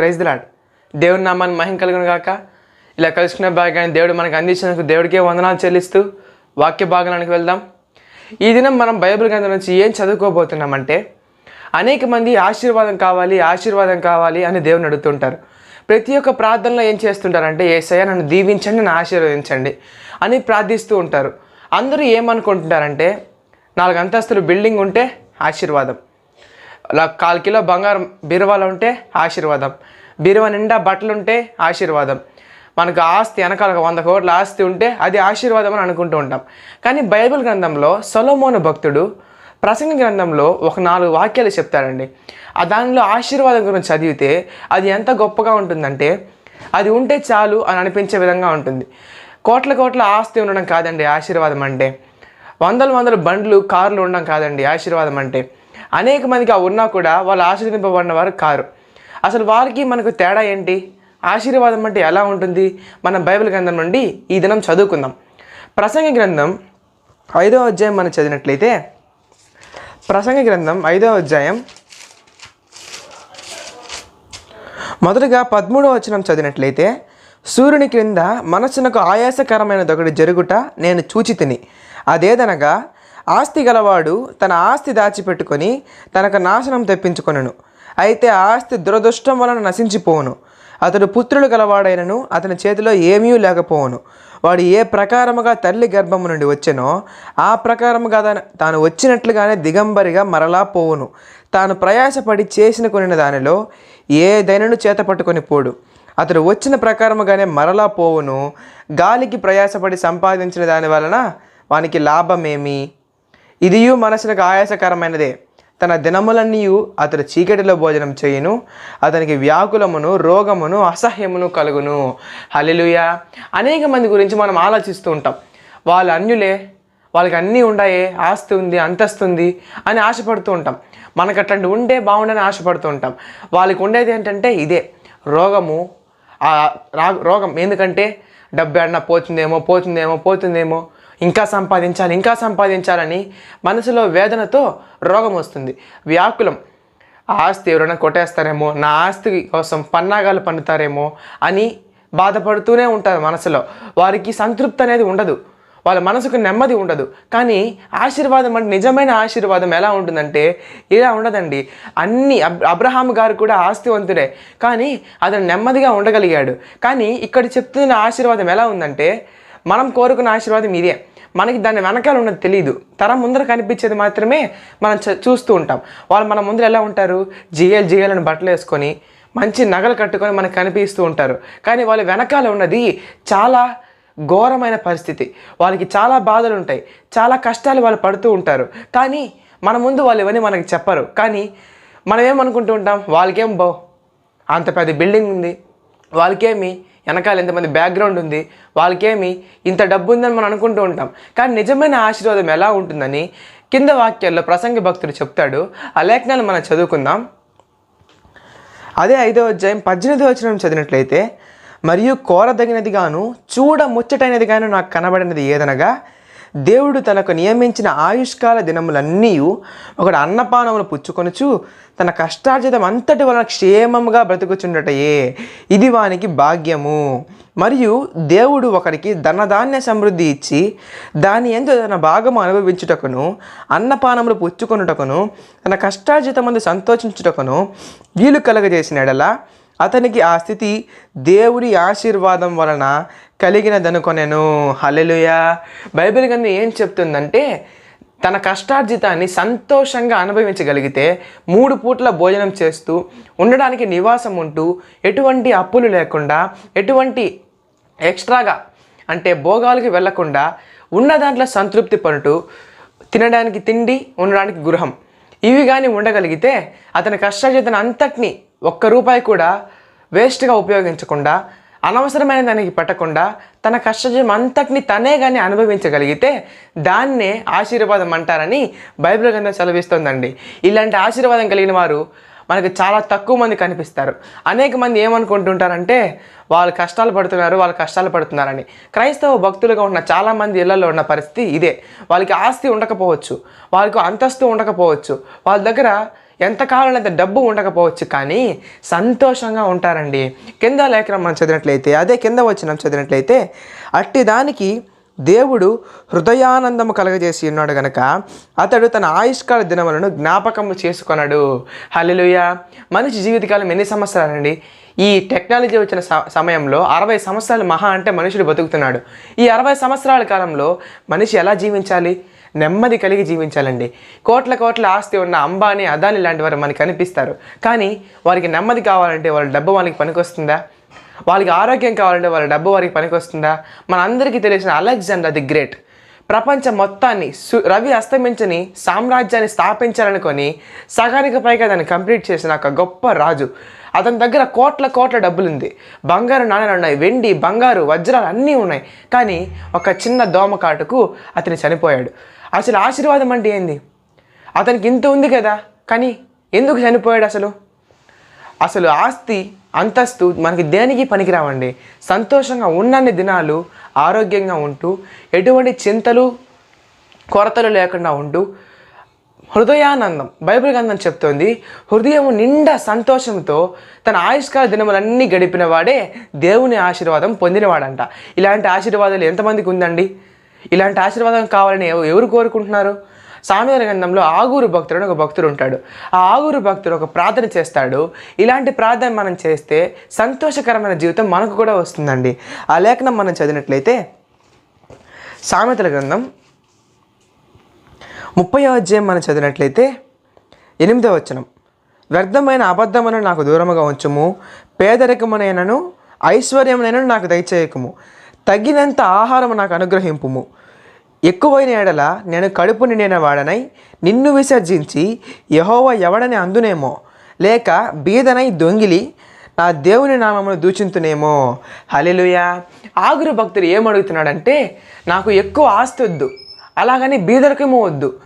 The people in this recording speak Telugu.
ప్రైజ్ దిలాడ్ దేవుని నామాన్ని మహిం కలుగును గాక. ఇలా కలుసుకున్న భాగ్యాన్ని దేవుడు మనకు అందించినందుకు దేవుడికే వందనాలు చెల్లిస్తూ వాక్య భాగానికి వెళ్దాం. ఈ దినం మనం బైబిల్ గ్రంథం నుంచి ఏం చదువుకోబోతున్నామంటే అనేక మంది ఆశీర్వాదం కావాలి ఆశీర్వాదం కావాలి అని దేవుని అడుగుతుంటారు. ప్రతి ఒక్క ప్రార్థనలో ఏం చేస్తుంటారంటే ఏసయ్య నన్ను దీవించండి నన్ను ఆశీర్వదించండి అని ప్రార్థిస్తూ ఉంటారు. అందరూ ఏమనుకుంటుంటారంటే నాలుగు అంతస్తులు బిల్డింగ్ ఉంటే ఆశీర్వాదం. అలా కాలు కిలో బంగారం బీరువాలో ఉంటే ఆశీర్వాదం. బీరువా నిండా బట్టలు ఉంటే ఆశీర్వాదం. మనకు ఆస్తి వెనకాల వంద కోట్ల ఆస్తి ఉంటే అది ఆశీర్వాదం అని అనుకుంటూ ఉంటాం. కానీ బైబిల్ గ్రంథంలో సొలోమోను భక్తుడు ప్రసంగ గ్రంథంలో ఒక నాలుగు వాక్యాలు చెప్తాడండి. ఆ దానిలో ఆశీర్వాదం గురించి చదివితే అది ఎంత గొప్పగా ఉంటుందంటే అది ఉంటే చాలు అని అనిపించే విధంగా ఉంటుంది. కోట్ల కోట్ల ఆస్తి ఉండడం కాదండి ఆశీర్వాదం అంటే. వందల వందల బండ్లు కార్లు ఉండడం కాదండి ఆశీర్వాదం అంటే. అనేక మందికి ఆ ఉన్నా కూడా వాళ్ళు ఆశీర్వదింపబడిన వారు కారు. అసలు వారికి మనకు తేడా ఏంటి? ఆశీర్వాదం అంటే ఎలా ఉంటుంది? మన బైబిల్ గ్రంథం నుండి ఈ దినం చదువుకుందాం. ప్రసంగ గ్రంథం ఐదో అధ్యాయం మనం చదివినట్లయితే ప్రసంగ గ్రంథం ఐదో అధ్యాయం మొదటగా పదమూడవ వచనం చదివినట్లయితే సూర్యుని క్రింద మనస్సునకు ఆయాసకరమైనదొకటి జరుగుట నేను చూచి తిని అదేదనగా ఆస్తి గలవాడు తన ఆస్తి దాచిపెట్టుకొని తనకు నాశనం తెప్పించుకొనను. అయితే ఆస్తి దురదృష్టం వలన నశించిపోవును. అతడు పుత్రులు గలవాడైనను అతని చేతిలో ఏమీ లేకపోవును. వాడు ఏ ప్రకారముగా తల్లి గర్భము నుండి వచ్చెనో ఆ ప్రకారముగా తాను వచ్చినట్లుగానే దిగంబరిగా మరలా పోవును. తాను ప్రయాసపడి చేసిన కొనిన దానిలో ఏదైనను చేత పట్టుకొని పోడు. అతడు వచ్చిన ప్రకారముగానే మరలా పోవును. గాలికి ప్రయాసపడి సంపాదించిన దాని వలన వానికి లాభమేమి? ఇదియు మనసునకు ఆయాసకరమైనదే. తన దినములన్నీయు అతడు చీకటిలో భోజనం చేయును అతనికి వ్యాకులమును రోగమును అసహ్యమును కలుగును. హల్లెలూయ. అనేక మంది గురించి మనం ఆలోచిస్తూ ఉంటాం. వాళ్ళు అన్యులే వాళ్ళకి అన్నీ ఉండాయే ఆస్తి ఉంది అంతస్తు ఉంది అని ఆశపడుతూ ఉంటాం. మనకు అట్లాంటి ఉండే బాగుండని ఆశపడుతూ ఉంటాం. వాళ్ళకి ఉండేది ఏంటంటే ఇదే. రోగము రా- రోగం. ఎందుకంటే డబ్బు అన్న పోతుందేమో పోతుందేమో పోతుందేమో. ఇంకా సంపాదించాలి ఇంకా సంపాదించాలని మనసులో వేదనతో రోగం వస్తుంది. వ్యాకులం ఆ ఆస్తి ఎవరైనా కొట్టేస్తారేమో నా ఆస్తి కోసం పన్నాగాలు పన్నుతారేమో అని బాధపడుతూనే ఉంటారు మనసులో. వారికి సంతృప్తి అనేది ఉండదు. వాళ్ళ మనసుకు నెమ్మది ఉండదు. కానీ ఆశీర్వాదం అంటే నిజమైన ఆశీర్వాదం ఎలా ఉంటుందంటే ఇలా ఉండదండి. అన్ని అబ్ అబ్రహాం గారు కూడా ఆస్తివంతుడే. కానీ అతను నెమ్మదిగా ఉండగలిగాడు. కానీ ఇక్కడ చెప్తున్న ఆశీర్వాదం ఎలా ఉందంటే మనం కోరుకున్న ఆశీర్వాదం ఇదే. మనకి దాని వెనకాల ఉన్నది తెలియదు తరం ముందర కనిపించేది మాత్రమే మనం చ- చూస్తూ ఉంటాం. వాళ్ళు మన ముందర ఎలా ఉంటారు? జిఎల్ జిఎల్ అని బట్టలు వేసుకొని మంచి నగలు కట్టుకొని మనకు కనిపిస్తూ ఉంటారు. కానీ వాళ్ళ వెనకాల ఉన్నది చాలా ఘోరమైన పరిస్థితి. వాళ్ళకి చాలా బాధలు ఉంటాయి. చాలా కష్టాలు వాళ్ళు పడుతూ ఉంటారు. కానీ మన ముందు వాళ్ళు ఇవన్నీ మనకి చెప్పరు. కానీ మనం ఏమనుకుంటూ ఉంటాం? వాళ్ళకేం బో అంత పెద్ద బిల్డింగ్ ఉంది. వాళ్ళకేమి వెనకాల ఎంతమంది బ్యాక్గ్రౌండ్ ఉంది వాళ్ళకేమి ఇంత డబ్బు ఉందని మనం అనుకుంటూ ఉంటాం. కానీ నిజమైన ఆశీర్వాదం ఎలా ఉంటుందని కింద వాక్యాల్లో ప్రసంగ భక్తుడు చెప్తాడు. ఆ లేఖనాలు మనం చదువుకుందాం. అదే ఐదో అధ్యాయం పద్దెనిమిదో వచనం చదివినట్లయితే మరియు కోరదగినది గాను చూడ ముచ్చటైనది గాను నాకు కనబడినది ఏదనగా దేవుడు తనకు నియమించిన ఆయుష్కాల దినములన్నీ ఒకడు అన్నపానములు పుచ్చుకొనుచు తన కష్టార్జితం అంతటి వలన క్షేమముగా బ్రతుకుచుండటయే. ఇది వానికి భాగ్యము. మరియు దేవుడు ఒకరికి ధనధాన్య సమృద్ధి ఇచ్చి దాని ఎందు తన భాగము అనుభవించుటకును అన్నపానములు పుచ్చుకొనుటకును తన కష్టార్జితమందు సంతోషించుటకును వీలు కలగజేసిన ఎడలా అతనికి ఆ స్థితి దేవుడి ఆశీర్వాదం వలన కలిగినదనుకొనెను. హలెలుయా బైబిల్ గ్రంథం ఏం చెప్తుందంటే తన కష్టార్జితాన్ని సంతోషంగా అనుభవించగలిగితే మూడు పూట్ల భోజనం చేస్తూ ఉండడానికి నివాసం ఉంటూ ఎటువంటి అప్పులు లేకుండా ఎటువంటి ఎక్స్ట్రాగా అంటే భోగాలకి వెళ్ళకుండా ఉన్న దాంట్లో సంతృప్తి పడుతూ తినడానికి తిండి ఉండడానికి గృహం. ఇవి కానీ ఉండగలిగితే అతని కష్టార్జితను అంతటిని ఒక్క రూపాయి కూడా వేస్ట్గా ఉపయోగించకుండా అనవసరమైన దానికి పెట్టకుండా తన కష్టజీవం అంతటిని తనే కానీ అనుభవించగలిగితే దాన్నే ఆశీర్వాదం అంటారని బైబిల్ గ్రంథం సెలవిస్తోందండి. ఇలాంటి ఆశీర్వాదం కలిగిన వారు మనకి చాలా తక్కువ మంది కనిపిస్తారు. అనేక మంది ఏమనుకుంటుంటారంటే వాళ్ళు కష్టాలు పడుతున్నారు వాళ్ళు కష్టాలు పడుతున్నారని. క్రైస్తవ భక్తులుగా ఉన్న చాలామంది ఇళ్ళలో ఉన్న పరిస్థితి ఇదే. వాళ్ళకి ఆస్తి ఉండకపోవచ్చు వాళ్ళకు అంతస్తు ఉండకపోవచ్చు. వాళ్ళ దగ్గర ఎంతకాలం అయితే డబ్బు ఉండకపోవచ్చు కానీ సంతోషంగా ఉంటారండి. కింద లేఖనం మనం చదివినట్లయితే అదే కింద వచ్చిన చదివినట్లయితే అట్టి దానికి దేవుడు హృదయానందము కలగజేసి ఉన్నాడు గనక అతడు తన ఆయుష్కాల దినములను జ్ఞాపకము చేసుకున్నాడు హల్లెలూయ! మనిషి జీవితకాలం ఎన్ని సంవత్సరాలండి? ఈ టెక్నాలజీ వచ్చిన స- సమయంలో అరవై సంవత్సరాలు మహా అంటే మనుషుడు బతుకుతున్నాడు. ఈ అరవై సంవత్సరాల కాలంలో మనిషి ఎలా జీవించాలి? నెమ్మది కలిగి జీవించాలండి. కోట్ల కోట్ల ఆస్తి ఉన్న అంబానీ అదాని లాంటి వారు మనకి కనిపిస్తారు. కానీ వారికి నెమ్మది కావాలంటే వాళ్ళ డబ్బు వాళ్ళకి పనికొస్తుందా? వాళ్ళకి ఆరోగ్యం కావాలంటే వాళ్ళ డబ్బు వారికి పనికొస్తుందా? మనందరికీ తెలిసిన అలెగ్జాండర్ ది గ్రేట్. ప్రపంచం మొత్తాన్ని సు రవి అస్తమించని సామ్రాజ్యాన్ని స్థాపించాలనుకొని సగానికి పైగా దాన్ని కంప్లీట్ చేసిన ఒక గొప్ప రాజు. అతని దగ్గర కోట్ల కోట్ల డబ్బులు ఉంది బంగారు నాణ్యాలు ఉన్నాయి. వెండి బంగారు వజ్రాలు అన్నీ ఉన్నాయి. కానీ ఒక చిన్న దోమకాటుకు అతను చనిపోయాడు. అసలు ఆశీర్వాదం అంటే ఏంది? అతనికి ఇంత ఉంది కదా కానీ ఎందుకు చనిపోయాడు అసలు? అసలు ఆస్తి అంతస్తు మనకి దేనికి పనికిరావండి? సంతోషంగా ఉన్నన్ని దినాలు ఆరోగ్యంగా ఉంటూ ఎటువంటి చింతలు కొరతలు లేకుండా ఉంటూ హృదయానందం బైబిల్ గ్రంథం చెప్తోంది హృదయం నిండా సంతోషంతో తన ఆయుష్కాల దినములన్నీ గడిపిన వాడే దేవుని ఆశీర్వాదం పొందినవాడంట. ఇలాంటి ఆశీర్వాదాలు ఎంతమందికి ఉందండి? ఇలాంటి ఆశీర్వాదం కావాలని ఎవరు కోరుకుంటున్నారు? సామెతల గంధంలో ఆగూరు భక్తుడు అని ఒక భక్తుడు ఉంటాడు. ఆ ఆగూరు భక్తుడు ఒక ప్రార్థన చేస్తాడు. ఇలాంటి ప్రార్థన మనం చేస్తే సంతోషకరమైన జీవితం మనకు కూడా వస్తుందండి. ఆ లేఖనం మనం చదివినట్లయితే సామెతల గ్రంథం ముప్పై అధ్యాయం మనం చదివినట్లయితే ఎనిమిదో వచనం. వ్యర్థమైన అబద్ధమును నాకు దూరముగా ఉంచుము. పేదరికమునైనను ఐశ్వర్యమునైనను నాకు దయచేయకము. తగినంత ఆహారము నాకు అనుగ్రహింపుము. ఎక్కువైన ఎడల నేను కడుపు నిండిన వాడనై నిన్ను విసర్జించి యహోవ ఎవడని అందునేమో. లేక బీదనై దొంగిలి నా దేవుని నామమును దూచింతునేమో. హల్లెలూయా. ఆగురు భక్తుడు ఏమడుగుతున్నాడంటే నాకు ఎక్కువ ఆస్తి వద్దు. అలాగని బీదలకేమో వద్దు.